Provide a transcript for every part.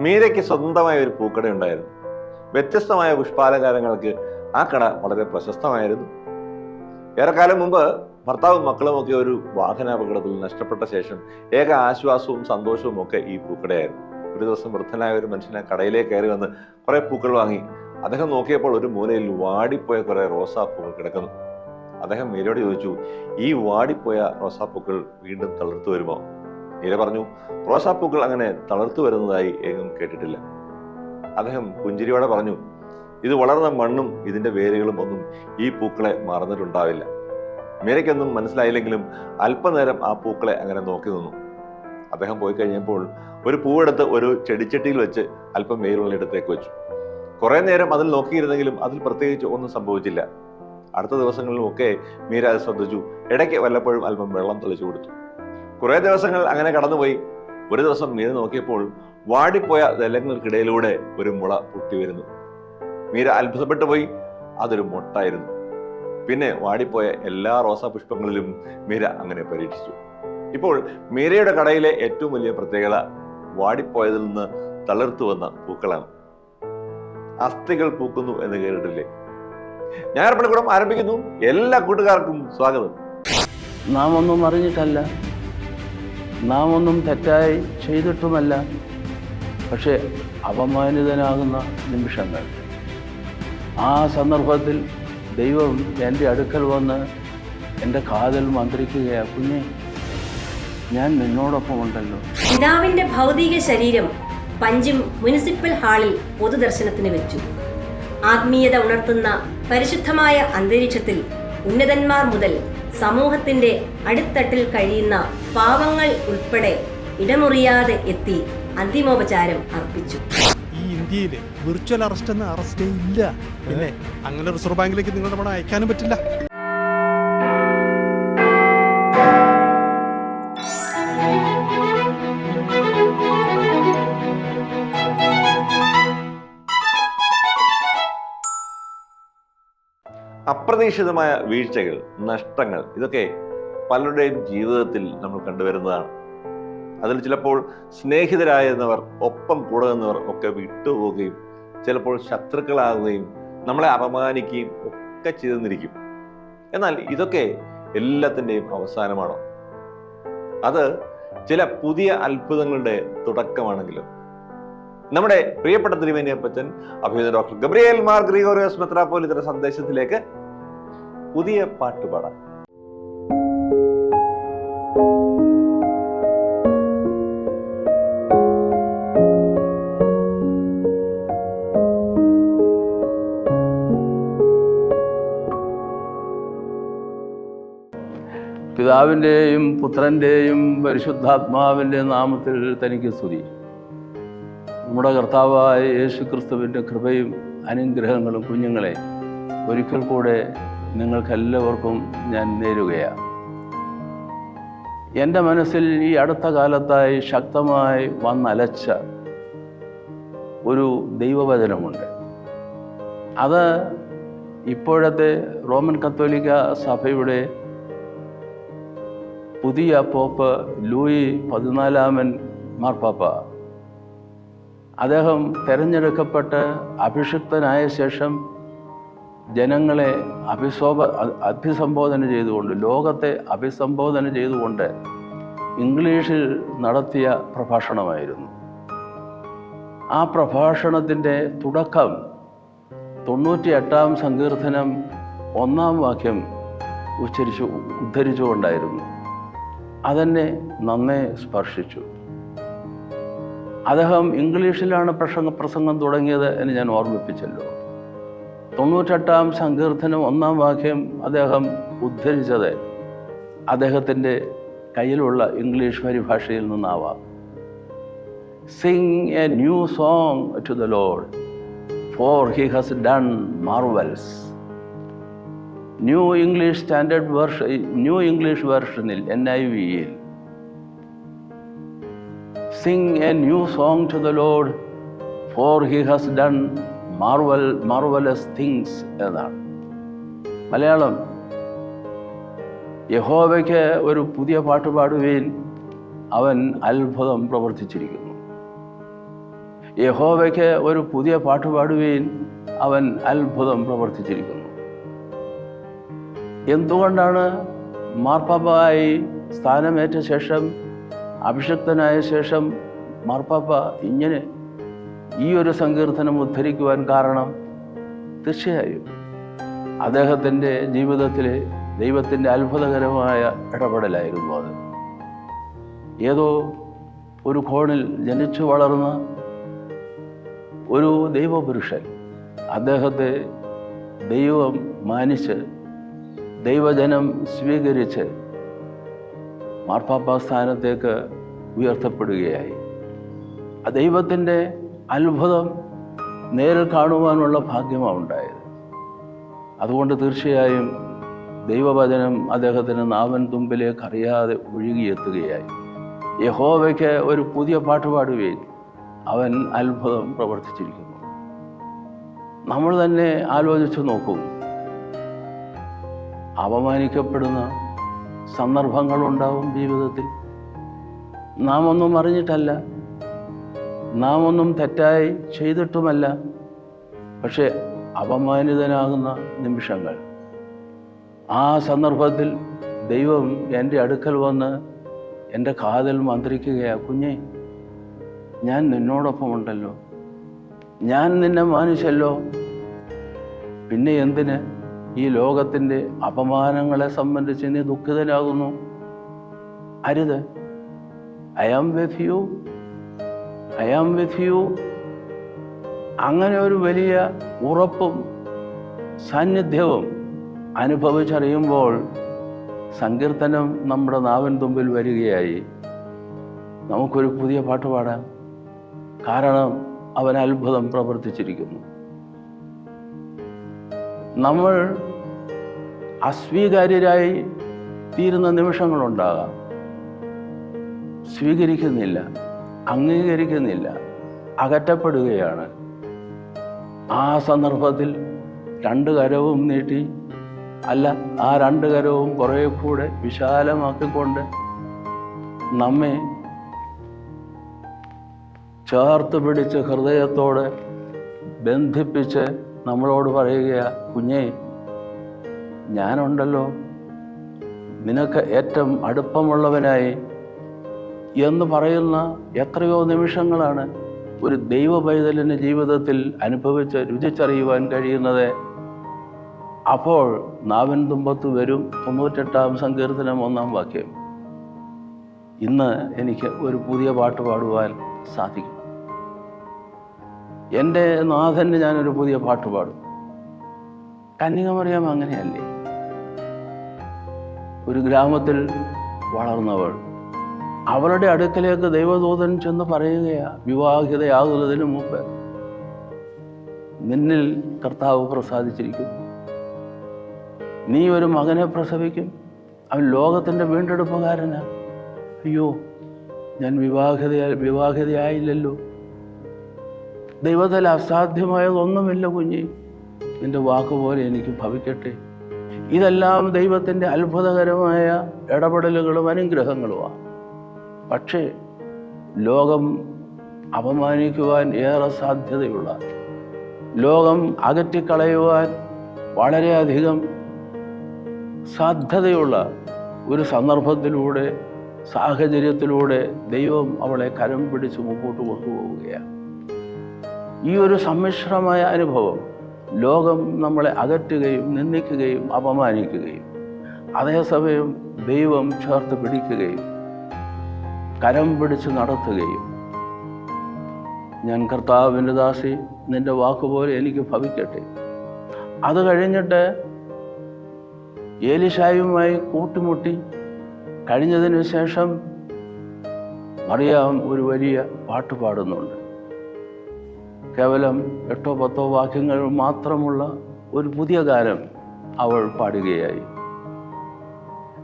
മീരയ്ക്ക് സ്വന്തമായ ഒരു പൂക്കട ഉണ്ടായിരുന്നു. വ്യത്യസ്തമായ പുഷ്പാലങ്കാരങ്ങൾക്ക് ആ കട വളരെ പ്രശസ്തമായിരുന്നു. ഏറെക്കാലം മുമ്പ് ഭർത്താവും മക്കളും ഒക്കെ ഒരു വാഹനാപകടത്തിൽ നഷ്ടപ്പെട്ട ശേഷം ഏക ആശ്വാസവും സന്തോഷവും ഒക്കെ ഈ പൂക്കടയായിരുന്നു. ഒരു ദിവസം വൃദ്ധനായ ഒരു മനുഷ്യനെ കടയിലേക്ക് കയറി വന്ന് കുറെ പൂക്കൾ വാങ്ങി. അദ്ദേഹം നോക്കിയപ്പോൾ ഒരു മൂലയിൽ വാടിപ്പോയ കുറെ റോസാപ്പൂക്കൾ കിടക്കുന്നു. അദ്ദേഹം മീരയോട് ചോദിച്ചു ഈ വാടിപ്പോയ റോസാപ്പൂക്കൾ വീണ്ടും തളർത്തു വരുമോ? മീര പറഞ്ഞു റോസാപ്പൂക്കൾ അങ്ങനെ തളർത്തു വരുന്നതായി എങ്ങും കേട്ടിട്ടില്ല. അദ്ദേഹം പുഞ്ചിരിയോടെ പറഞ്ഞു ഇത് വളർന്ന മണ്ണും ഇതിന്റെ വേരുകളും ഒന്നും ഈ പൂക്കളെ മറന്നിട്ടുണ്ടാവില്ല. മീരയ്ക്കൊന്നും മനസ്സിലായില്ലെങ്കിലും അല്പനേരം ആ പൂക്കളെ അങ്ങനെ നോക്കി നിന്നു. അദ്ദേഹം പോയി കഴിഞ്ഞപ്പോൾ ഒരു പൂവെടുത്ത് ഒരു ചെടിച്ചട്ടിയിൽ വെച്ച് അല്പം വെയിലുള്ള ഇടത്തേക്ക് വെച്ചു. കുറേ നേരം അതിൽ നോക്കിയിരുന്നെങ്കിലും അതിൽ പ്രത്യേകിച്ച് ഒന്നും സംഭവിച്ചില്ല. അടുത്ത ദിവസങ്ങളിലും ഒക്കെ മീര അത് ശ്രദ്ധിച്ചു. ഇടയ്ക്ക് വല്ലപ്പോഴും അല്പം വെള്ളം തെളിച്ചു കൊടുത്തു. കുറെ ദിവസങ്ങൾ അങ്ങനെ കടന്നുപോയി. ഒരു ദിവസം മീര നോക്കിയപ്പോൾ വാടിപ്പോയ ദലങ്ങൾക്കിടയിലൂടെ ഒരു മുള പൊട്ടി വരുന്നു. മീര അത്ഭുതപ്പെട്ടു പോയി. അതൊരു മുട്ടായിരുന്നു. പിന്നെ വാടിപ്പോയ എല്ലാ റോസാ പുഷ്പങ്ങളിലും മീര അങ്ങനെ പരീക്ഷിച്ചു. ഇപ്പോൾ മീരയുടെ കടയിലെ ഏറ്റവും വലിയ പ്രത്യേകത വാടിപ്പോയതിൽ നിന്ന് തളിർത്തു വന്ന പൂക്കളാണ്. അസ്ഥികൾ പൂക്കുന്നു എന്ന് കേട്ടിട്ടില്ലേ? ഞായർപ്പണിക്കൂടം ആരംഭിക്കുന്നു. എല്ലാ കൂട്ടുകാർക്കും സ്വാഗതം. നാം ഒന്നും അറിഞ്ഞിട്ടല്ല. നാം ഒന്നും തെറ്റായി ചെയ്തിട്ടുമല്ല. പക്ഷേ അപമാനിതനാകുന്ന നിമിഷങ്ങൾ. ആ സന്ദർഭത്തിൽ ദൈവം എന്റെ അടുക്കൽ വന്ന് എന്റെ കാതിൽ മന്ത്രിക്കുകയാണ് കുഞ്ഞെ ഞാൻ നിന്നോടൊപ്പം ഉണ്ടല്ലോ. പിതാവിന്റെ ഭൗതിക ശരീരം പഞ്ചിം മുനിസിപ്പൽ ഹാളിൽ പൊതുദർശനത്തിന് വെച്ചു. ആത്മീയത ഉണർത്തുന്ന പരിശുദ്ധമായ അന്തരീക്ഷത്തിൽ ഉന്നതന്മാർ മുതൽ സമൂഹത്തിന്റെ അടിത്തട്ടിൽ കഴിയുന്ന പാവങ്ങൾ ഉൾപ്പെടെ ഇടമുറിയാതെ എത്തി അന്തിമോപചാരം അർപ്പിച്ചു. ഈ ഇന്ത്യയിൽ വിർച്വൽ അറസ്റ്റ് എന്ന അറസ്റ്റേ ഇല്ല. പിന്നെ അങ്ങനെ റിസർവ് ബാങ്കിലേക്ക് നിങ്ങളുടെ പണം അയക്കാനും പറ്റില്ല. അപ്രതീക്ഷിതമായ വീഴ്ചകൾ നഷ്ടങ്ങൾ ഇതൊക്കെ പലരുടെയും ജീവിതത്തിൽ നമ്മൾ കണ്ടുവരുന്നതാണ്. അതിൽ ചിലപ്പോൾ സ്നേഹിതരായിരുന്നവർ ഒപ്പം കൂടെ നിന്നവർ ഒക്കെ വിട്ടുപോവുകയും ചിലപ്പോൾ ശത്രുക്കളാകുകയും നമ്മളെ അപമാനിക്കുകയും ഒക്കെ ചെയ്തെന്നിരിക്കും എന്നാൽ ഇതൊക്കെ എല്ലാത്തിന്റെയും അവസാനമാണോ? അത് ചില പുതിയ അത്ഭുതങ്ങളുടെ തുടക്കമാണെങ്കിലും നമ്മുടെ പ്രിയപ്പെട്ട തിരുവേനിയപ്പച്ചൻ അഭിനേത ഡോക്ടർ ഗബ്രിയേൽ മാർ ഗ്രിഗോറിയോസ് മെത്രാപ്പോലിത്തര സന്ദേശത്തിലേക്ക് പുതിയ പാട്ട് പാടാം. പിതാവിന്റെയും പുത്രന്റെയും പരിശുദ്ധാത്മാവിന്റെ നാമത്തിൽ തനിക്ക് സ്തുതി. നമ്മുടെ കർത്താവായ യേശു ക്രിസ്തുവിന്റെ കൃപയും അനുഗ്രഹങ്ങളും കുഞ്ഞുങ്ങളെ ഒരിക്കൽ കൂടെ നിങ്ങൾക്കെല്ലാവർക്കും ഞാൻ നേരുകയാണ്. എന്റെ മനസ്സിൽ ഈ അടുത്ത കാലത്തായി ശക്തമായി വന്നലച്ച ഒരു ദൈവവചനമുണ്ട്. അത് ഇപ്പോഴത്തെ റോമൻ കത്തോലിക്ക സഭയുടെ പുതിയ പോപ്പ് ലൂയി പതിനാലാമൻ മാർപ്പാപ്പ അദ്ദേഹം തിരഞ്ഞെടുക്കപ്പെട്ട് അഭിഷിക്തനായ ശേഷം ജനങ്ങളെ അഭിസോഭ അ- അഭിസംബോധന ചെയ്തുകൊണ്ട് ലോകത്തെ അഭിസംബോധന ചെയ്തുകൊണ്ട് ഇംഗ്ലീഷിൽ നടത്തിയ പ്രഭാഷണമായിരുന്നു. ആ പ്രഭാഷണത്തിന്റെ തുടക്കം തൊണ്ണൂറ്റി എട്ടാം സങ്കീർത്തനം ഒന്നാം വാക്യം ഉച്ചരിച്ചു ഉദ്ധരിച്ചുകൊണ്ടായിരുന്നു. അതെന്നെ നന്നേ സ്പർശിച്ചു. അദ്ദേഹം ഇംഗ്ലീഷിലാണ് പ്രസംഗ പ്രസംഗം തുടങ്ങിയത് എന്ന് ഞാൻ ഓർമ്മിപ്പിച്ചല്ലോ. തൊണ്ണൂറ്റെട്ടാം സങ്കീർത്തനം ഒന്നാം വാക്യം അദ്ദേഹം ഉദ്ധരിച്ചത് അദ്ദേഹത്തിന്റെ കയ്യിലുള്ള ഇംഗ്ലീഷ് പരിഭാഷയിൽ നിന്നാവാം. Sing a new song to the lord for he has done marvels new English standard version new English വേർഷനിൽ N I വിയിൽ സിങ് a new song to the Lord, for he has done marvel marvelous things എന്നാണ്. മലയാളം യഹോവയ്ക്ക് ഒരു പുതിയ പാട്ട് പാടുവേൻ അവൻ അത്ഭുതം പ്രവർത്തിച്ചിരിക്കുന്നു. യഹോവയ്ക്ക് ഒരു പുതിയ പാട്ട് പാടുവേൻ അവൻ അത്ഭുതം പ്രവർത്തിച്ചിരിക്കുന്നു. എന്തുകൊണ്ടാണ് മാർപ്പാപ്പായി സ്ഥാനമേറ്റ ശേഷം അഭിഷിക്തനായ ശേഷം മാർപ്പാപ്പ ഇങ്ങനെ ഈ ഒരു സങ്കീർത്തനം ഉദ്ധരിക്കുവാൻ കാരണം തീർച്ചയായും അദ്ദേഹത്തിന്റെ ജീവിതത്തിലെ ദൈവത്തിന്റെ അത്ഭുതകരമായ ഇടപെടലായിരുന്നു അത്. ഏതോ ഒരു കോണിൽ ജനിച്ചു വളർന്ന ഒരു ദൈവപുരുഷൻ അദ്ദേഹത്തെ ദൈവം മാനിച്ച് ദൈവജനം സ്വീകരിച്ച് മാർപ്പാപ്പ സ്ഥാനത്തേക്ക് ഉയർത്തപ്പെടുകയായി ദൈവത്തിന്റെ അത്ഭുതം നേരിൽ കാണുവാനുള്ള ഭാഗ്യമാണ് ഉണ്ടായത്. അതുകൊണ്ട് തീർച്ചയായും ദൈവവചനം അദ്ദേഹത്തിന് നാവൻ തുമ്പിലേക്ക് അറിയാതെ ഒഴുകിയെത്തുകയായി. യഹോവയ്ക്ക് ഒരു പുതിയ പാട്ട് പാടുകയും അവൻ അത്ഭുതം പ്രവർത്തിച്ചിരിക്കുന്നു. നമ്മൾ തന്നെ ആലോചിച്ച് നോക്കൂ. അപമാനിക്കപ്പെടുന്ന സന്ദർഭങ്ങളുണ്ടാവും ജീവിതത്തിൽ. നാം ഒന്നും അറിഞ്ഞിട്ടല്ല. നാം ഒന്നും തെറ്റായി ചെയ്തിട്ടുമല്ല. പക്ഷേ അപമാനിതനാകുന്ന നിമിഷങ്ങൾ. ആ സന്ദർഭത്തിൽ ദൈവം എന്റെ അടുക്കൽ വന്ന് എന്റെ കാതിൽ മന്ത്രിക്കുകയാണ് കുഞ്ഞേ ഞാൻ നിന്നോടൊപ്പം ഉണ്ടല്ലോ ഞാൻ നിന്നെ മാനിച്ചല്ലോ. പിന്നെ എന്തിന്? ഈ ലോകത്തിന്റെ അപമാനങ്ങളെ സംബന്ധിച്ച് നീ ദുഃഖിതനാകുന്നു. അരുത്. I am with you I am with you അങ്ങനെ ഒരു വലിയ ഉറപ്പും സാന്നിധ്യവും അനുഭവിച്ചറിയുമ്പോൾ സങ്കീർത്തനം നമ്മുടെ നാവൻ തുമ്പിൽ വരികയായി. നമുക്കൊരു പുതിയ പാട്ട് പാടാം. കാരണം അവൻ അത്ഭുതം പ്രവർത്തിച്ചിരിക്കുന്നു. നമ്മൾ അസ്വീകാര്യരായി തീരുന്ന നിമിഷങ്ങളുണ്ടാകാം. സ്വീകരിക്കുന്നില്ല അംഗീകരിക്കുന്നില്ല അകറ്റപ്പെടുകയാണ്. ആ സന്ദർഭത്തിൽ രണ്ട് കരവും നീട്ടി അല്ല ആ രണ്ട് കരവും കുറേ കൂടെ വിശാലമാക്കിക്കൊണ്ട് നമ്മെ ചേർത്ത് പിടിച്ച് ഹൃദയത്തോട് ബന്ധിപ്പിച്ച് നമ്മളോട് പറയുക കുഞ്ഞേ ഞാനുണ്ടല്ലോ. നിനക്ക് ഏറ്റവും അടുപ്പമുള്ളവനായി എന്ന് പറയുന്ന എത്രയോ നിമിഷങ്ങളാണ് ഒരു ദൈവ ജീവിതത്തിൽ അനുഭവിച്ച് രുചിച്ചറിയുവാൻ കഴിയുന്നത്. അപ്പോൾ നാവിൻ തുമ്പത്ത് വരും തൊണ്ണൂറ്റെട്ടാം സങ്കീർത്തനം ഒന്നാം വാക്യം. ഇന്ന് എനിക്ക് ഒരു പുതിയ പാട്ട് പാടുവാൻ സാധിക്കും. എന്റെ നാഥന് ഞാനൊരു പുതിയ പാട്ട് പാടും. കന്യകമറിയാം അങ്ങനെയല്ലേ? ഒരു ഗ്രാമത്തിൽ വളർന്നവൾ. അവളുടെ അടുക്കലേക്ക് ദൈവദൂതൻ ചെന്ന് പറയുകയാ വിവാഹിതയാകുന്നതിന് മുമ്പ് നിന്നിൽ കർത്താവ് പ്രസാദിച്ചിരിക്കുന്നു. നീ ഒരു മകനെ പ്രസവിക്കും. അവൻ ലോകത്തിന്റെ വീണ്ടെടുപ്പുകാരനാ. അയ്യോ ഞാൻ വിവാഹിത വിവാഹിതയായില്ലല്ലോ. ദൈവത്തിൽ അസാധ്യമായതൊന്നുമില്ല കുഞ്ഞി. നിന്റെ വാക്കുപോലെ എനിക്ക് ഭവിക്കട്ടെ. ഇതെല്ലാം ദൈവത്തിന്റെ അത്ഭുതകരമായ ഇടപെടലുകളും അനുഗ്രഹങ്ങളുമാണ്. പക്ഷേ ലോകം അപമാനിക്കുവാൻ ഏറെ സാധ്യതയുള്ള ലോകം അകറ്റിക്കളയുവാൻ വളരെയധികം സാധ്യതയുള്ള ഒരു സന്ദർഭത്തിലൂടെ സാഹചര്യത്തിലൂടെ ദൈവം അവളെ കരം പിടിച്ച് മുമ്പോട്ട് കൊണ്ടുപോവുകയാണ്. ഈ ഒരു സമ്മിശ്രമായ അനുഭവം ലോകം നമ്മളെ അകറ്റുകയും നിന്ദിക്കുകയും അപമാനിക്കുകയും അതേസമയം ദൈവം ചേർത്ത് പിടിക്കുകയും കരം പിടിച്ച് നടത്തുകയും. ഞാൻ കർത്താവിന്റെ ദാസി നിന്റെ വാക്കുപോലെ എനിക്ക് ഭവിക്കട്ടെ. അത് കഴിഞ്ഞിട്ട് ഏലിശായുമായി കൂട്ടുമുട്ടി. കഴിഞ്ഞതിന് ശേഷം അറിയാം ഒരു വലിയ പാട്ട് പാടുന്നുണ്ട്. കേവലം എട്ടോ പത്തോ വാക്യങ്ങൾ മാത്രമുള്ള ഒരു പുതിയ ഗാനം അവൾ പാടുകയായി.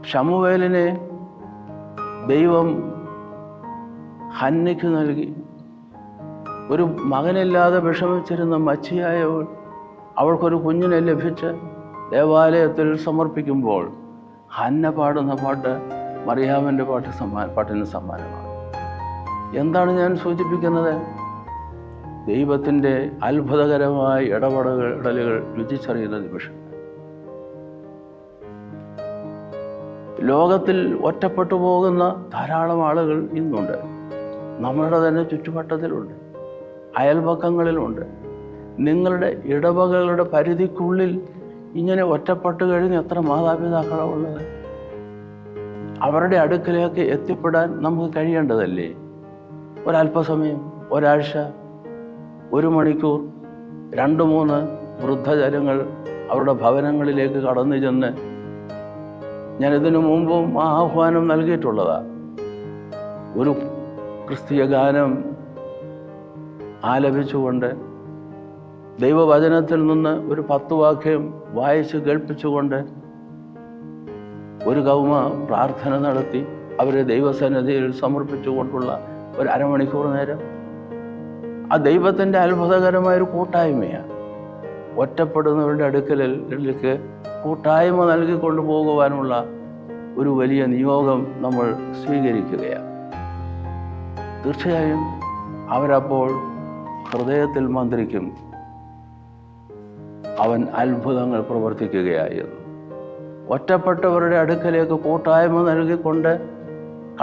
ഷമുവേലിനെ ദൈവം ഹന്നയ്ക്ക് നൽകി. ഒരു മകനില്ലാതെ വിഷമിച്ചിരുന്ന മച്ചിയായവൾ അവൾക്കൊരു കുഞ്ഞിനെ ലഭിച്ച് ദേവാലയത്തിൽ സമർപ്പിക്കുമ്പോൾ ഹന്ന പാടുന്ന പാട്ട് മറിയാമന്റെ പാട്ട് സമ്മാന പാട്ടിന് സമ്മാനമാണ്. എന്താണ് ഞാൻ സൂചിപ്പിക്കുന്നത്? ദൈവത്തിന്റെ അത്ഭുതകരമായ ഇടപെടലുകൾ രുചിച്ചറിയുന്ന നിമിഷം. ലോകത്തിൽ ഒറ്റപ്പെട്ടു പോകുന്ന ധാരാളം ആളുകൾ ഇന്നുണ്ട്. നമ്മളുടെ തന്നെ ചുറ്റുവട്ടത്തിലുണ്ട്. അയൽപക്കങ്ങളിലുണ്ട്. നിങ്ങളുടെ ഇടവകകളുടെ പരിധിക്കുള്ളിൽ ഇങ്ങനെ ഒറ്റപ്പെട്ട് കഴിഞ്ഞ് എത്ര മാതാപിതാക്കളാണ് ഉള്ളത്? അവരുടെ അടുക്കലേക്ക് എത്തിപ്പെടാൻ നമുക്ക് കഴിയേണ്ടതല്ലേ? ഒരല്പസമയം ഒരാഴ്ച ഒരു മണിക്കൂർ രണ്ട് മൂന്ന് വൃദ്ധജനങ്ങൾ അവരുടെ ഭവനങ്ങളിലേക്ക് കടന്നു ചെന്ന് ഞാൻ ഇതിനു മുമ്പും ആ ആഹ്വാനം നൽകിയിട്ടുള്ളതാണ് ഒരു ക്രിസ്തീയ ഗാനം ആലപിച്ചുകൊണ്ട് ദൈവവചനത്തിൽ നിന്ന് ഒരു പത്ത് വാക്യം വായിച്ച് കേൾപ്പിച്ചുകൊണ്ട് ഒരു കൗമ പ്രാർത്ഥന നടത്തി അവരെ ദൈവസന്നിധിയിൽ സമർപ്പിച്ചുകൊണ്ടുള്ള ഒരു അരമണിക്കൂർ നേരം ആ ദൈവത്തിന്റെ അത്ഭുതകരമായൊരു കൂട്ടായ്മയാണ് ഒറ്റപ്പെടുന്നവരുടെ അടുക്കലിലേക്ക് കൂട്ടായ്മ നൽകി കൊണ്ടുപോകുവാനുള്ള ഒരു വലിയ നിയോഗം നമ്മൾ സ്വീകരിക്കുകയാണ് തീർച്ചയായും അവരപ്പോൾ ഹൃദയത്തിൽ മന്ത്രിക്കും. അവൻ അത്ഭുതങ്ങൾ പ്രവർത്തിക്കുകയായിരുന്നു. ഒറ്റപ്പെട്ടവരുടെ അടുക്കലേക്ക് കൂട്ടായ്മ നൽകിക്കൊണ്ട്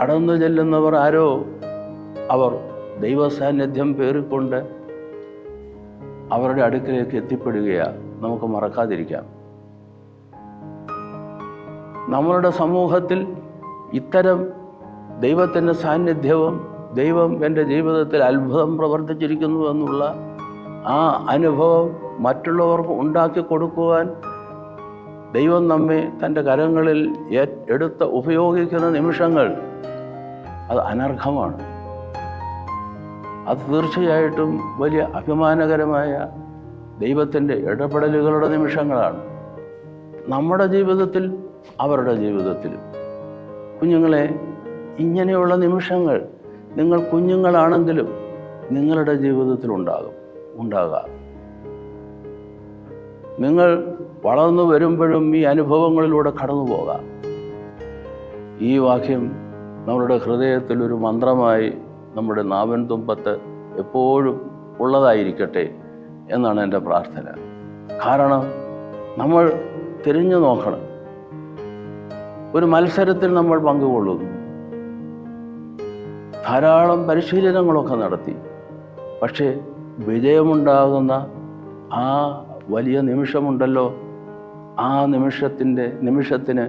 കടന്നു ചെല്ലുന്നവർ ആരോ? അവർ ദൈവസാന്നിധ്യം പേറിക്കൊണ്ട് അവരുടെ അടുക്കലേക്ക് എത്തിപ്പെടുകയാണ് നമുക്ക് മറക്കാതിരിക്കാം. നമ്മളുടെ സമൂഹത്തിൽ ഇത്തരം ദൈവത്തിന്റെ സാന്നിധ്യവും ദൈവം എന്റെ ജീവിതത്തിൽ അത്ഭുതം പ്രവർത്തിച്ചിരിക്കുന്നു എന്നുള്ള ആ അനുഭവം മറ്റുള്ളവർക്ക് ഉണ്ടാക്കി കൊടുക്കുവാൻ ദൈവം നമ്മെ തന്റെ കരങ്ങളിൽ എടുത്ത് ഉപയോഗിക്കുന്ന നിമിഷങ്ങൾ അത് അനർഹമാണ് അത് തീർച്ചയായിട്ടും വലിയ അഭിമാനകരമായ ദൈവത്തിന്റെ ഇടപെടലുകളുടെ നിമിഷങ്ങളാണ്. നമ്മുടെ ജീവിതത്തിൽ അവരുടെ ജീവിതത്തിൽ. കുഞ്ഞുങ്ങളെ ഇങ്ങനെയുള്ള നിമിഷങ്ങൾ നിങ്ങൾ കുഞ്ഞുങ്ങളാണെങ്കിലും നിങ്ങളുടെ ജീവിതത്തിൽ ഉണ്ടാകും ഉണ്ടാകാം. നിങ്ങൾ വളർന്നു വരുമ്പോഴും ഈ അനുഭവങ്ങളിലൂടെ കടന്നു പോകാം. ഈ വാക്യം നമ്മുടെ ഹൃദയത്തിൽ ഒരു മന്ത്രമായി നമ്മുടെ നാവൻ തുമ്പത്ത് എപ്പോഴും ഉള്ളതായിരിക്കട്ടെ എന്നാണ് എന്റെ പ്രാർത്ഥന. കാരണം നമ്മൾ തിരിഞ്ഞു നോക്കണം. ഒരു മത്സരത്തിൽ നമ്മൾ പങ്കുകൊള്ളുന്നു. ധാരാളം പരിശീലനങ്ങളൊക്കെ നടത്തി. പക്ഷേ വിജയമുണ്ടാകുന്ന ആ വലിയ നിമിഷമുണ്ടല്ലോ. ആ നിമിഷത്തിന്റെ നിമിഷത്തിന്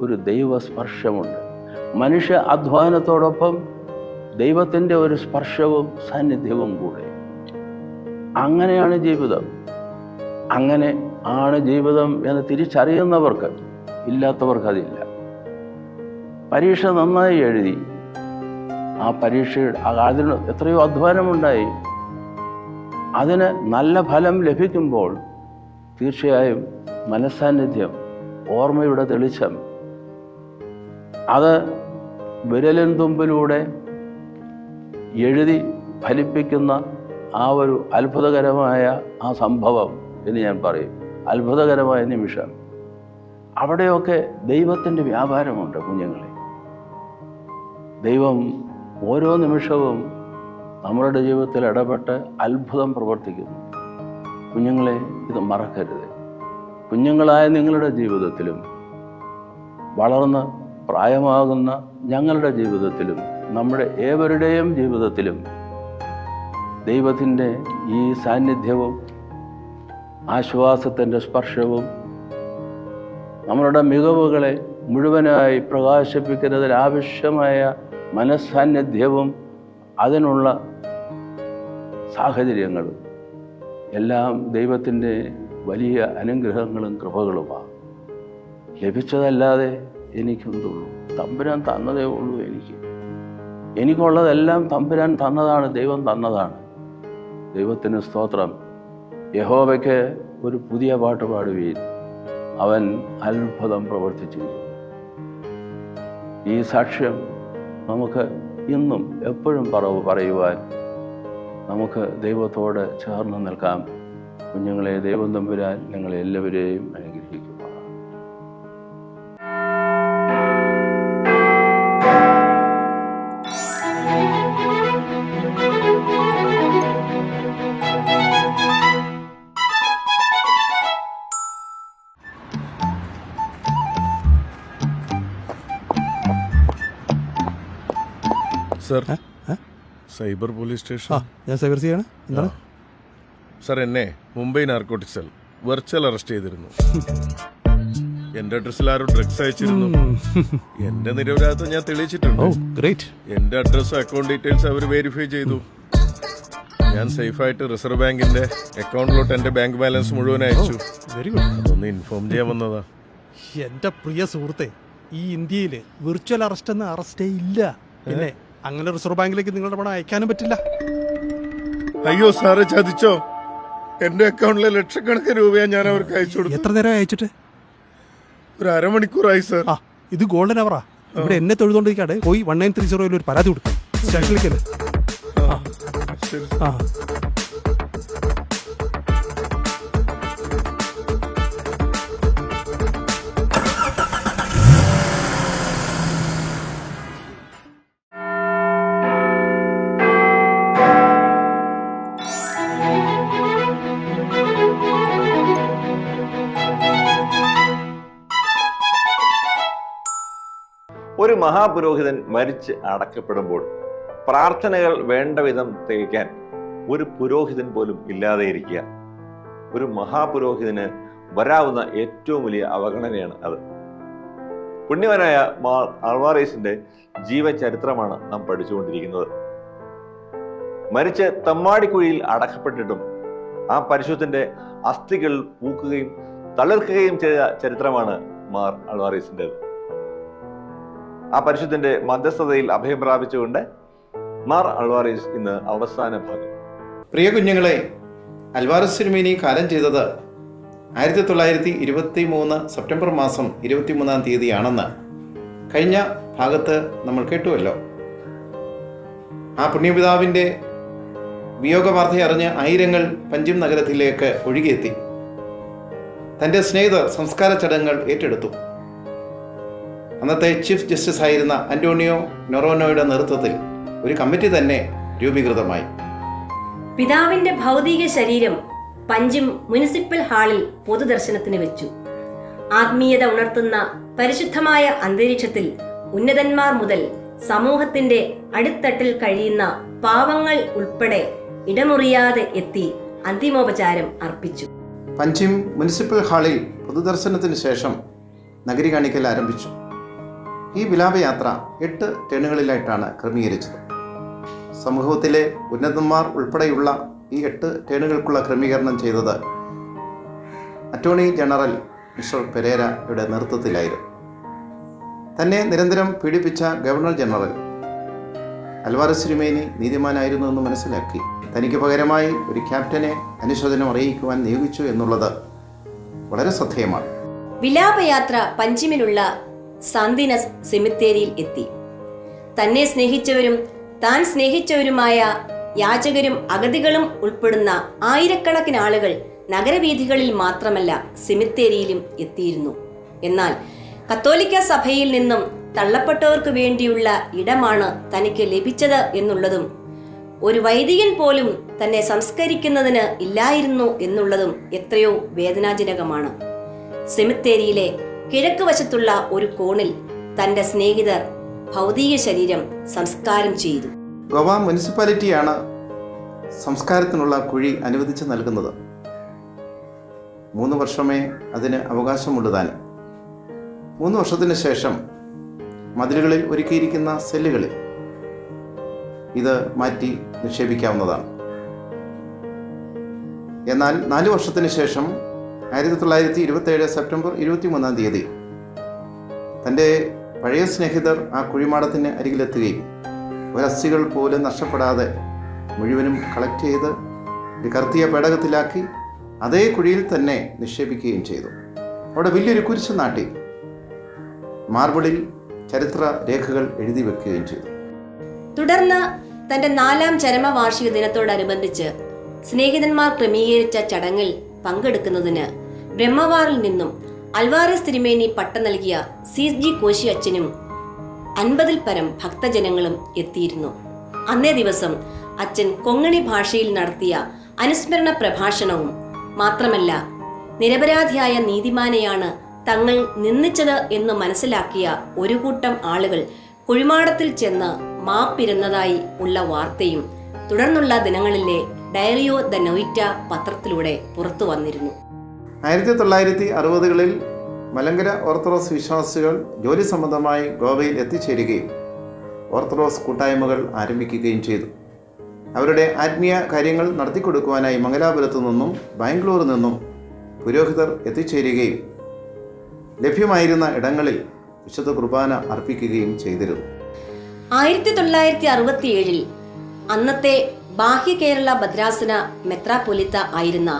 ഒരു ദൈവസ്പർശമുണ്ട്. മനുഷ്യ അധ്വാനത്തോടൊപ്പം ദൈവത്തിന്റെ ഒരു സ്പർശവും സാന്നിധ്യവും കൂടെ. അങ്ങനെയാണ് ജീവിതം. അങ്ങനെ ആണ് ജീവിതം എന്ന് തിരിച്ചറിയുന്നവർക്ക് ഇല്ലാത്തവർക്ക് അതില്ല. പരീക്ഷ നന്നായി എഴുതി. ആ പരീക്ഷയുടെ അതിന് എത്രയോ അധ്വാനമുണ്ടായി. അതിന് നല്ല ഫലം ലഭിക്കുമ്പോൾ തീർച്ചയായും മനസ്സാന്നിധ്യം ഓർമ്മയുടെ തെളിച്ചം അത് വിരലിൻ തുമ്പിലൂടെ എഴുതി ഫലിപ്പിക്കുന്ന ആ ഒരു അത്ഭുതകരമായ ആ സംഭവം എന്ന് ഞാൻ പറയും. അത്ഭുതകരമായ നിമിഷം. അവിടെയൊക്കെ ദൈവത്തിന്റെ വ്യാപാരമുണ്ട് കുഞ്ഞുങ്ങളെ. ദൈവം ഓരോ നിമിഷവും നമ്മളുടെ ജീവിതത്തിൽ ഇടപെട്ട് അത്ഭുതം പ്രവർത്തിക്കുന്നു. കുഞ്ഞുങ്ങളെ ഇത് മറക്കരുത്. കുഞ്ഞുങ്ങളായ നിങ്ങളുടെ ജീവിതത്തിലും വളർന്ന് പ്രായമാകുന്ന ഞങ്ങളുടെ ജീവിതത്തിലും നമ്മുടെ ഏവരുടെയും ജീവിതത്തിലും ദൈവത്തിന്റെ ഈ സാന്നിധ്യവും ആശ്വാസത്തിന്റെ സ്പർശവും നമ്മളുടെ മികവുകളെ മുഴുവനായി പ്രകാശിപ്പിക്കുന്നതിൽ ആവശ്യമായ മനസ്സാന്നിധ്യവും അതിനുള്ള സാഹചര്യങ്ങളും എല്ലാം ദൈവത്തിന്റെ വലിയ അനുഗ്രഹങ്ങളും കൃപകളുമാണ്. ലഭിച്ചതല്ലാതെ എനിക്കെന്തുള്ളൂ? തമ്പുരാൻ തന്നതേ ഉള്ളൂ എനിക്ക്. എനിക്കുള്ളതെല്ലാം തമ്പുരാൻ തന്നതാണ് ദൈവം തന്നതാണ്. ദൈവത്തിന് സ്തോത്രം. യഹോവയ്ക്ക് ഒരു പുതിയ പാട്ട് പാടുകയും അവൻ അത്ഭുതം പ്രവർത്തിച്ചു. ഈ സാക്ഷ്യം നമുക്ക് ഇന്നും എപ്പോഴും പറവ് പറയുവാൻ നമുക്ക് ദൈവത്തോട് ചേർന്ന് നിൽക്കാം. കുഞ്ഞുങ്ങളെ ദൈവം തമ്പുരാൻ നിങ്ങളെ സർ? സൈബർ പോലീസ് ആ സ്റ്റേഷൻ ഞാൻ സൈബർ ചെയ്യാണ് എന്താണ്? സർ എന്നെ Mumbai narcotic cell virtual arrest ചെയ്തിരുന്നു. എന്റെ അഡ്രസ്സിൽ ആരോ ഡ്രഗ്സ് അയച്ചിരുന്നു. എന്റെ നിരപരാധിത്വം ഞാൻ ഓ തെളിയിച്ചിട്ടുണ്ട് ഗ്രേറ്റ്. എന്റെ അഡ്രസ്സും അക്കൗണ്ട് ഡീറ്റെയിൽസ് അവർ വെരിഫൈ ചെയ്തു. ഞാൻ സേഫായിട്ട് റിസർവ് ബാങ്കിന്റെ അക്കൗണ്ടിലോട്ട് എന്റെ ബാങ്ക് ബാലൻസ് മുഴുവൻ അയച്ചു. Very good. അതൊന്ന് ഇൻഫോം ചെയ്യാൻ വന്നതാ. എന്റെ പ്രിയ സുഹൃത്തെ ഈ ഇന്ത്യയിൽ വിർച്വൽ അറസ്റ്റ് എന്ന അറസ്റ്റേ ഇല്ല. പിന്നെ അങ്ങനെ റിസർവ് ബാങ്കിലേക്ക് നിങ്ങളുടെ പണം അയക്കാനും പറ്റില്ല. അയ്യോ സാറേ ചതിച്ചോ? എന്റെ അക്കൗണ്ടിലെ ലക്ഷക്കണക്കിന് രൂപയാ ഞാൻ അവർക്ക് അയച്ചു കൊടുത്തു എത്ര നേരം അയച്ചിട്ട്? ഒരു അരമണിക്കൂറായി സാർ. ആ ഇത് ഗോൾഡൻ അവറാ ഇവിടെ എന്നെ തൊഴുതുകൊണ്ടിരിക്കാതെ പോയി വൺ നയൻ ത്രീ സീറോയിൽ ഒരു പരാതി കൊടുക്കും. സ്റ്റേഷനിലേക്ക് ശരി ആ. മഹാപുരോഹിതൻ മരിച്ച് അടക്കപ്പെടുമ്പോൾ പ്രാർത്ഥനകൾ വേണ്ട വിധം തികയ്ക്കാൻ ഒരു പുരോഹിതൻ പോലും ഇല്ലാതെയിരിക്കുക ഒരു മഹാപുരോഹിതന് വരാവുന്ന ഏറ്റവും വലിയ അവഗണനയാണ് അത്. പുണ്യവനായ മാർ അൾവാറേസിന്റെ ജീവചരിത്രമാണ് നാം പഠിച്ചുകൊണ്ടിരിക്കുന്നത്. മരിച്ച് തമ്മാടിക്കുഴിയിൽ അടക്കപ്പെട്ടിട്ടും ആ പരിശുദ്ധന്റെ അസ്ഥികൾ പൂക്കുകയും തളിർക്കുകയും ചെയ്ത ചരിത്രമാണ് മാർ അൾവാറീസിന്റെത് ആ പരിശുദ്ധന്റെ മധ്യസ്ഥതയിൽ അഭയം പ്രാപിച്ചുകൊണ്ട് മാർ അൾവാറീസ് ഇന്ന് അവസാന ഭാഗം. പ്രിയ കുഞ്ഞുങ്ങളെ അൽവാറസ് സിനിമേനി കാലം ചെയ്തത് ആയിരത്തി തൊള്ളായിരത്തി ഇരുപത്തി മൂന്ന് സെപ്റ്റംബർ മാസം ഇരുപത്തിമൂന്നാം തീയതിയാണെന്ന് കഴിഞ്ഞ ഭാഗത്ത് നമ്മൾ കേട്ടുവല്ലോ. ആ പുണ്യപിതാവിന്റെ വിയോഗ വാർത്തയറിഞ്ഞ് ആയിരങ്ങൾ പഞ്ചിം നഗരത്തിലേക്ക് ഒഴുകിയെത്തി. തന്റെ സ്നേഹിതർ സംസ്കാര ചടങ്ങുകൾ ഏറ്റെടുത്തു. അന്നത്തെ ചീഫ് ജസ്റ്റിസ് ആയിരുന്ന അന്റോണിയോ നൊറോനോയുടെ നേതൃത്വത്തിൽ ഒരു കമ്മിറ്റി തന്നെ രൂപീകൃതമായി. പിതാവിന്റെ ഭൗതിക ശരീരം പഞ്ചിം മുനിസിപ്പൽ ഹാളിൽ പൊതുദർശനത്തിന് വെച്ചു. ആത്മീയത ഉണർത്തുന്ന പരിശുദ്ധമായ അന്തരീക്ഷത്തിൽ ഉന്നതന്മാർ മുതൽ സമൂഹത്തിന്റെ അടിത്തട്ടിൽ കഴിയുന്ന പാവങ്ങൾ ഉൾപ്പെടെ ഇടമുറിയാതെ എത്തി അന്തിമോപചാരം അർപ്പിച്ചു. പഞ്ചിം മുനിസിപ്പൽ ഹാളിൽ പൊതുദർശനത്തിന് ശേഷം നഗരി കാണിക്കൽ ആരംഭിച്ചു. ഈ വിലാപയാത്ര എട്ട് ടേണുകളിലായിട്ടാണ് ക്രമീകരിച്ചത്. സമൂഹത്തിലെ ഉന്നതന്മാർ ഉൾപ്പെടെയുള്ള ഈ എട്ട് ടേണുകൾക്കുള്ള ക്രമീകരണം ചെയ്തത് അറ്റോർണി ജനറൽ മിസ്റ്റർ പെരേരയുടെ നേതൃത്വത്തിലായിരുന്നു. തന്നെ നിരന്തരം പീഡിപ്പിച്ച ഗവർണർ ജനറൽ അൽവാരസ് സിരിമേനി നീതിമാനായിരുന്നു എന്ന് മനസ്സിലാക്കി. തനിക്ക് പകരമായി ഒരു ക്യാപ്റ്റനെ അനുശോചനം അറിയിക്കുവാൻ നിയോഗിച്ചു എന്നുള്ളത് വളരെ ശ്രദ്ധേയമാണ്. വിലാപയാത്ര പഞ്ചിമിലുള്ള സാന്തിനസ് സെമിത്തേരിയിൽ എത്തി. തന്നെ സ്നേഹിച്ചവരും താൻ സ്നേഹിച്ചവരുമായ യാചകരും അഗതികളും ഉൾപ്പെടുന്ന ആയിരക്കണക്കിന് ആളുകൾ നഗരവീഥികളിൽ മാത്രമല്ല സെമിത്തേരിയിലും എത്തിയിരുന്നു. എന്നാൽ കത്തോലിക്ക സഭയിൽ നിന്നും തള്ളപ്പെട്ടവർക്ക് വേണ്ടിയുള്ള ഇടമാണ് തനിക്ക് ലഭിച്ചത് എന്നുള്ളതും ഒരു വൈദികൻ പോലും തന്നെ സംസ്കരിക്കുന്നതിന് ഇല്ലായിരുന്നു എന്നുള്ളതും എത്രയോ വേദനാജനകമാണ്. സെമിത്തേരിയിലെ കിഴക്ക് വശത്തുള്ള ഒരു കോണിൽ തന്റെ സ്നേഹിതർ ഭൗതിക ശരീരം സംസ്കാരം ചെയ്തു. ഗോവ മുനിസിപ്പാലിറ്റിയാണ് സംസ്കാരത്തിനുള്ള കുഴി അനുവദിച്ച് നൽകുന്നത്. മൂന്ന് വർഷമേ അതിന് അവകാശമുള്ളൂ താനും മൂന്ന് വർഷത്തിന് ശേഷം മതിലുകളിൽ ഒരുക്കിയിരിക്കുന്ന സെല്ലുകളിൽ ഇത് മാറ്റി നിക്ഷേപിക്കാവുന്നതാണ്. എന്നാൽ നാല് വർഷത്തിന് ശേഷം ആയിരത്തി തൊള്ളായിരത്തി ഇരുപത്തേഴ് സെപ്റ്റംബർ ഇരുപത്തി മൂന്നാം തീയതി. തന്റെ പഴയ സ്നേഹിതർ ആ കുഴിമാടത്തിന് അരികിലെത്തുകയും ഒരസ്ഥികൾ പോലും നഷ്ടപ്പെടാതെ മുഴുവനും കളക്ട് ചെയ്ത് ഒരു കറുത്തിയ പേടകത്തിലാക്കി അതേ കുഴിയിൽ തന്നെ നിക്ഷേപിക്കുകയും ചെയ്തു. അവിടെ വലിയൊരു കുരിശ് നാട്ടി. മാർബിളിൽ ചരിത്ര രേഖകൾ എഴുതി വെക്കുകയും ചെയ്തു. തുടർന്ന് തന്റെ നാലാം ചരമവാർഷിക ദിനത്തോടനുബന്ധിച്ച് സ്നേഹിതന്മാർ ക്രമീകരിച്ച ചടങ്ങിൽ പങ്കെടുക്കുന്നതിന് ബ്രഹ്മവാറിൽ നിന്നും അൽവാറിസ് തിരുമേനി പട്ട നൽകിയ സി ജി കോശി അച്ഛനും അൻപതിൽ പരം ഭക്തജനങ്ങളും എത്തിയിരുന്നു. അന്നേ ദിവസം അച്ഛൻ കൊങ്ങണി ഭാഷയിൽ നടത്തിയ അനുസ്മരണ പ്രഭാഷണവും മാത്രമല്ല നിരപരാധിയായ നീതിമാനെയാണ് തങ്ങൾ നിന്ദിച്ചത് എന്ന് മനസ്സിലാക്കിയ ഒരു കൂട്ടം ആളുകൾ കുഴിമാടത്തിൽ ചെന്ന് മാപ്പിരുന്നതായി ഉള്ള വാർത്തയും തുടർന്നുള്ള ദിനങ്ങളിലെ ഡയറിയോ ദ നൊയിറ്റ പത്രത്തിലൂടെ പുറത്തു വന്നിരുന്നു. ആയിരത്തി തൊള്ളായിരത്തി അറുപതുകളിൽ മലങ്കര ഓർത്തഡോക്സ് വിശ്വാസികൾ ജോലി സംബന്ധമായി ഗോവയിൽ എത്തിച്ചേരുകയും ഓർത്തഡോക്സ് കൂട്ടായ്മകൾ ആരംഭിക്കുകയും ചെയ്തു. അവരുടെ ആത്മീയ കാര്യങ്ങൾ നടത്തിക്കൊടുക്കുവാനായി മംഗലാപുരത്തു നിന്നും ബാംഗ്ലൂരിൽ നിന്നും പുരോഹിതർ എത്തിച്ചേരുകയും ലഭ്യമായിരുന്ന ഇടങ്ങളിൽ വിശുദ്ധ കുർബാന അർപ്പിക്കുകയും ചെയ്തിരുന്നു. ആയിരത്തി തൊള്ളായിരത്തി അറുപത്തിയേഴിൽ അന്നത്തെ ബാഹ്യ കേരള ഭദ്രാസന മെത്രാപൊലിത്ത ആയിരുന്ന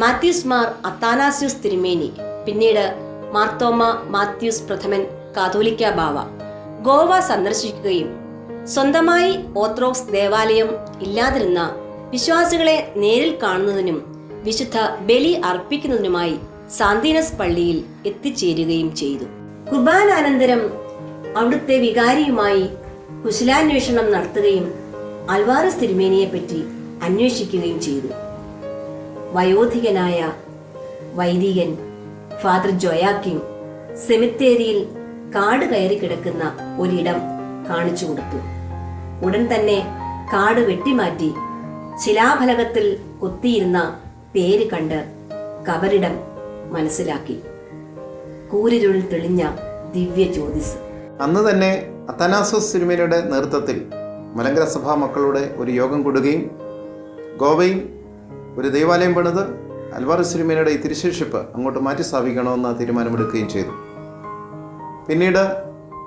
മാത്യൂസ് മാർ അത്താനാസ്യൂസ് തിരുമേനി പിന്നീട് മാർത്തോമ മാത്യൂസ് പ്രഥമൻ കാതോലിക്ക ബാവ. ഗോവ സന്ദർശിക്കുകയും സ്വന്തമായി ഓത്രോക്സ് ദേവാലയം ഇല്ലാതിരുന്ന വിശ്വാസികളെ നേരിൽ കാണുന്നതിനും വിശുദ്ധ ബലി അർപ്പിക്കുന്നതിനുമായി സാന്തിനസ് പള്ളിയിൽ എത്തിച്ചേരുകയും ചെയ്തു. കുർബാനാനന്തരം അവിടുത്തെ വികാരിയുമായി കുശലാന്വേഷണം നടത്തുകയും അൽവാറസ് തിരുമേനിയെ പറ്റി അന്വേഷിക്കുകയും ചെയ്തു. വയോധികനായ വൈദികൻ ഫാദർ ജോയാക്കിം സെമിത്തേരിയിൽ കാട് കയറി കിടക്കുന്ന ഒരിടം കാണിച്ചു കൊടുത്തു. ഉടൻ തന്നെ കാട് വെട്ടിമാറ്റി ശിലാഫലകത്തിൽ കൊത്തിയിരുന്ന പേര് കണ്ട് കബറിടം മനസ്സിലാക്കി. കൂരിരുൾ തെളിഞ്ഞ ദിവ്യ ജ്യോതിസ്. അന്ന് തന്നെ അത്തനാസോസ് സിനിമയുടെ നേതൃത്വത്തിൽ മലങ്കര സഭാ മക്കളുടെ ഒരു യോഗം കൂടുകയും ഗോവയിൽ ഒരു ദേവാലയം പണിത് അൽവാർ സിനിമയുടെ ഈ തിരുശേഷിപ്പ് അങ്ങോട്ട് മാറ്റി സ്ഥാപിക്കണമെന്ന് തീരുമാനമെടുക്കുകയും ചെയ്തു. പിന്നീട്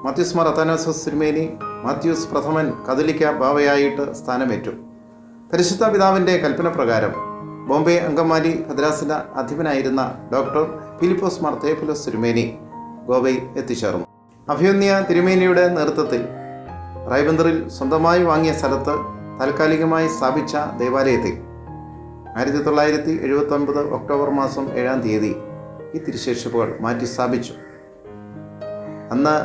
മാത്യൂസ് മാർ അത്താനാസോസ് സിനിമേനി മാത്യൂസ് പ്രഥമൻ കതലിക്ക ബാവയായിട്ട് സ്ഥാനമേറ്റു. പരിശുദ്ധ പിതാവിന്റെ കൽപ്പന പ്രകാരം ബോംബെ അങ്കമാലി ഭദ്രാസിന്റെ അധിപനായിരുന്ന ഡോക്ടർ ഫിലിപ്പോസ് മാർ തേഫിലോസ് തിരുമേനി ഗോവയിൽ എത്തിച്ചേർന്നു. അഭ്യുന്യ തിരുമേനിയുടെ നേതൃത്വത്തിൽ റായ്ബന്ദറിൽ സ്വന്തമായി വാങ്ങിയ സ്ഥലത്ത് താൽക്കാലികമായി സ്ഥാപിച്ച ദേവാലയത്തിൽ ആയിരത്തി തൊള്ളായിരത്തി എഴുപത്തി ഒൻപത് ഒക്ടോബർ മാസം ഏഴാം തീയതി ഈ തിരുശേഷിപ്പുകൾ മാറ്റി സ്ഥാപിച്ചു. അന്ന്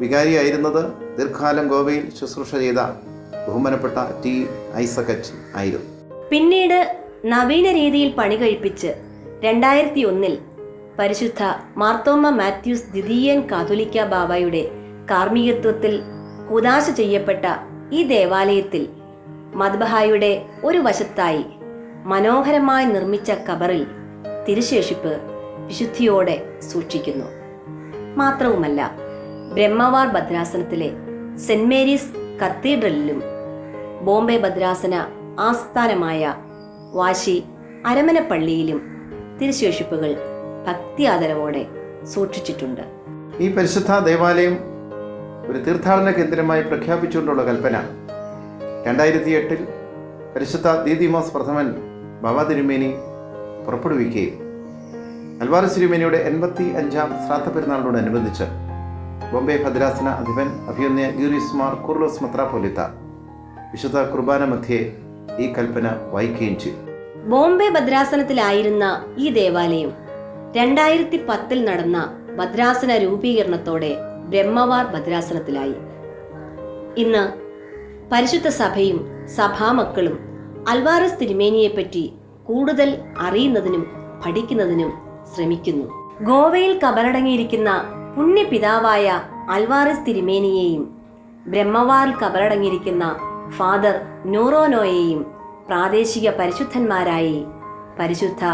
വികാരിയായിരുന്നത് ദീർഘകാലം ഗോവയിൽ ശുശ്രൂഷ ചെയ്ത ബഹുമാനപ്പെട്ട ടി ഐസകച്ച് ആയിരുന്നു. പിന്നീട് നവീന രീതിയിൽ പണി കഴിപ്പിച്ച് രണ്ടായിരത്തി ഒന്നിൽ പരിശുദ്ധ മാർത്തോമ മാത്യൂസ് ദ്വിതീയൻ കാതോലിക്ക ബാബായുടെ കാർമ്മികത്വത്തിൽ കുദാശ ചെയ്യപ്പെട്ട ഈ ദേവാലയത്തിൽ മദ്ബഹായുടെ ഒരു വശത്തായി മനോഹരമായി നിർമ്മിച്ച കബറിൽ തിരുശേഷിപ്പ് വിശുദ്ധിയോടെ സൂക്ഷിക്കുന്നു. മാത്രവുമല്ല ബ്രഹ്മവാർ ഭദ്രാസനത്തിലെ സെന്റ് മേരീസ് കത്തീഡ്രലിലും ബോംബെ ഭദ്രാസന ആസ്ഥാനമായ വാശി അരമനപ്പള്ളിയിലും തിരുശേഷിപ്പുകൾ ഭക്തി ആദരവോടെ സൂക്ഷിച്ചിട്ടുണ്ട്. ഈ പരിശുദ്ധ ദേവാലയം ഒരു തീർത്ഥാടന കേന്ദ്രമായി പ്രഖ്യാപിച്ചുകൊണ്ടുള്ള കൽപ്പന. രണ്ടായിരത്തി എട്ടിൽ പരിശുദ്ധ ദീദിമോസ് പ്രഥമൻ ബാബ തിരുമേനി പുറപ്പെടുവിക്കുകയും. അൽവാർ തിരുമേനിയുടെ എൺപത്തി അഞ്ചാം ശ്രാദ്ധ പെരുന്നാളിനോടനുബന്ധിച്ച് ബോംബെ ഭദ്രാസന അധിപൻ അഭിയന്യ ഗീറിസ് മാർ കുർലോസ് മെത്രാപ്പൊലിത്ത വിശുദ്ധ കുർബാന മധ്യേ ഈ കൽപ്പന വായിക്കുകയും ചെയ്തു. ബോംബെ ഭദ്രാസനത്തിലായിരുന്ന ഈ ദേവാലയം രണ്ടായിരത്തി പത്തിൽ നടന്ന ഭദ്രാസന രൂപീകരണത്തോടെ ബ്രഹ്മവാർ ഭദ്രാസനത്തിലായി. ഇന്ന് പരിശുദ്ധ സഭയും സഭാമക്കളും അൽവാറസ് തിരുമേനിയെപ്പറ്റി കൂടുതൽ അറിയുന്നതിനും പഠിക്കുന്നതിനും ശ്രമിക്കുന്നു. ഗോവയിൽ കബറടങ്ങിയിരിക്കുന്ന പുണ്യപിതാവായ അൽവാറസ് തിരുമേനിയെയും ബ്രഹ്മവാറിൽ കബറടങ്ങിയിരിക്കുന്ന ഫാദർ നൂറോനോയെയും പ്രാദേശിക പരിശുദ്ധന്മാരായി പരിശുദ്ധ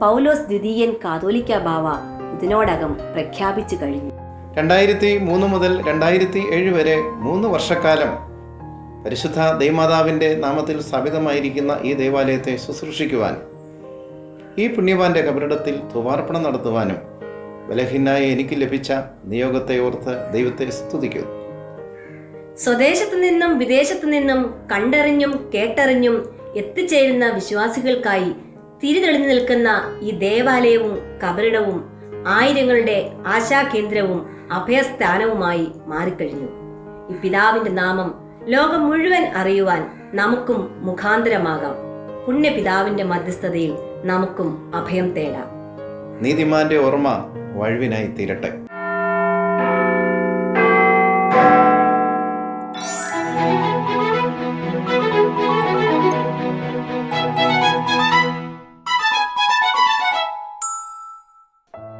പൗലോസ് ദ്വിതീയൻ കാതോലിക്ക ബാവ ഇതിനോടകം പ്രഖ്യാപിച്ചു കഴിഞ്ഞു. രണ്ടായിരത്തി മൂന്ന് മുതൽ രണ്ടായിരത്തി ഏഴ് വരെ മൂന്ന് വർഷക്കാലം പരിശുദ്ധ ദൈവമാതാവിന്റെ നാമത്തിൽ സ്ഥാപിതമായിരിക്കുന്ന ഈ ദേവാലയത്തെ ശുശ്രൂഷിക്കുവാൻ ഈ പുണ്യവാന്റെ കബറിടത്തിൽ ധൂപാർപ്പണം നടത്തുവാനും ബലഹീനായ എനിക്ക് ലഭിച്ച നിയോഗത്തെ ഓർത്ത് ദൈവത്തെ സ്തുതിക്കുന്നു. സ്വദേശത്തു നിന്നും വിദേശത്തു നിന്നും കണ്ടറിഞ്ഞും കേട്ടറിഞ്ഞും എത്തിച്ചേരുന്ന വിശ്വാസികൾക്കായി തിരിതെളിഞ്ഞു നിൽക്കുന്ന ഈ ദേവാലയവും കബറിടവും ആയിരങ്ങളുടെ ആശാകേന്ദ്രവും അഭയസ്ഥാനവുമായി മാറിക്കഴിഞ്ഞു. ഈ പിതാവിന്റെ നാമം ലോകം മുഴുവൻ അറിയുവാൻ നമുക്കും മുഖാന്തരമാകാം. പുണ്യപിതാവിന്റെ മധ്യസ്ഥതയിൽ നമുക്കും അഭയം തേടാം. നീതിമാന്റെ ഓർമ്മ വഴുവിനായി തീരട്ടെ.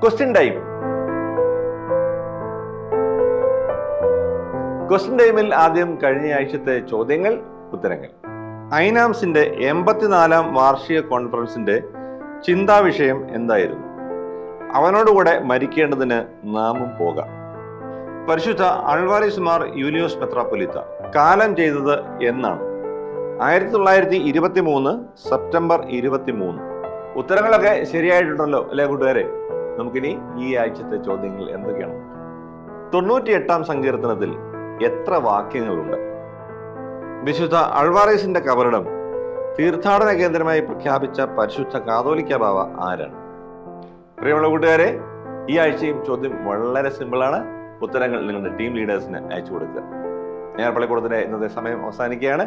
ക്വസ്റ്റ്യൻ ടൈം ക്വസ്റ്റ്യൻ ടൈമിൽ ആദ്യം കഴിഞ്ഞ ആഴ്ചത്തെ ചോദ്യങ്ങൾ ഉത്തരങ്ങൾ. ഐനാംസിന്റെ എൺപത്തിനാലാം വാർഷിക കോൺഫറൻസിന്റെ ചിന്താ വിഷയം എന്തായിരുന്നു? അവനോടുകൂടെ മരിക്കേണ്ടതിന് നാമും പോകാം. പരിശുദ്ധ അൾവാരിസുമാർ യൂലിയോസ് മെത്രാപ്പൊലിത്ത കാലം ചെയ്തത് എന്നാണ്. ആയിരത്തി തൊള്ളായിരത്തി ഇരുപത്തി മൂന്ന് സെപ്റ്റംബർ ഇരുപത്തി മൂന്ന് ഉത്തരങ്ങളൊക്കെ ശരിയായിട്ടുണ്ടല്ലോ അല്ലെ കൂട്ടുകാരെ? നമുക്കിനി ഈ ആഴ്ചത്തെ ചോദ്യങ്ങൾ എന്തൊക്കെയാണ്? തൊണ്ണൂറ്റിയെട്ടാം സങ്കീർത്തനത്തിൽ എത്ര വാക്യങ്ങളുണ്ട്. വിശുദ്ധ അൾവാറേസിന്റെ കബറിടം തീർത്ഥാടന കേന്ദ്രമായി പ്രഖ്യാപിച്ച പരിശുദ്ധ കാതോലിക്ക ബാവ ആരാണ്? പ്രിയമുള്ള കൂട്ടുകാരെ ഈ ആഴ്ചയും ചോദ്യം വളരെ സിമ്പിളാണ് ഉത്തരങ്ങൾ നിങ്ങളുടെ ടീം ലീഡേഴ്സിന് അയച്ചു കൊടുക്കുക. ഞാൻ പള്ളിക്കൂടത്തിന്റെ ഇന്നത്തെ സമയം അവസാനിക്കുകയാണ്.